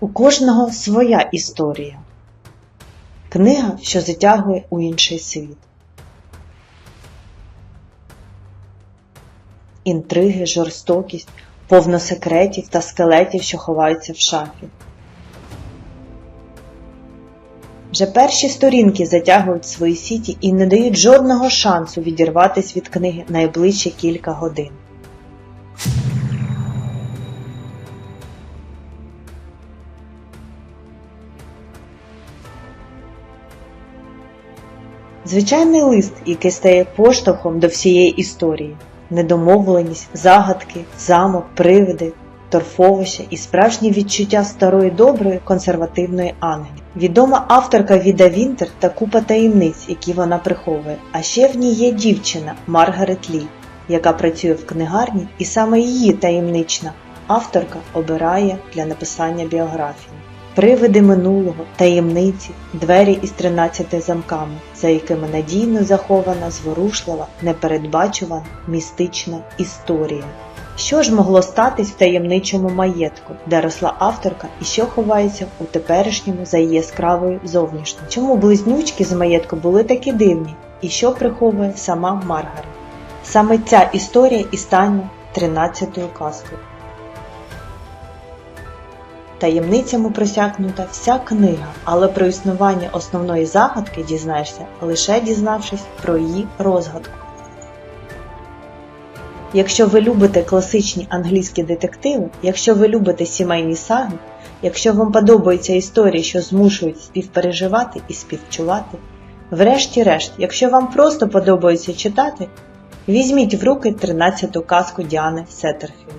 У кожного своя історія. Книга, що затягує у інший світ. Інтриги, жорстокість, повно секретів та скелетів, що ховаються в шафі. Вже перші сторінки затягують свої сіті і не дають жодного шансу відірватися від книги найближчі кілька годин. Звичайний лист, який стає поштовхом до всієї історії, недомовленість, загадки, замок, привиди, торфовище і справжнє відчуття старої доброї консервативної Англії. Відома авторка Віда Вінтер та купа таємниць, які вона приховує. А ще в ній є дівчина Маргарет Лі, яка працює в книгарні, і саме її таємнична авторка обирає для написання біографії. Привиди минулого, таємниці, двері із 13 замками, за якими надійно захована зворушлива, непередбачувана, містична історія. Що ж могло статись в таємничому маєтку, де росла авторка і що ховається у теперішньому за її яскравою зовнішньою? Чому близнючки з маєтку були такі дивні? І що приховує сама Маргарет? Саме ця історія і стане 13-ю казкою. Таємницями просякнута вся книга, але про існування основної загадки дізнаєшся, лише дізнавшись про її розгадку. Якщо ви любите класичні англійські детективи, якщо ви любите сімейні саги, якщо вам подобаються історії, що змушують співпереживати і співчувати, врешті-решт, якщо вам просто подобається читати, візьміть в руки 13-ту казку Діани Сеттерфілд.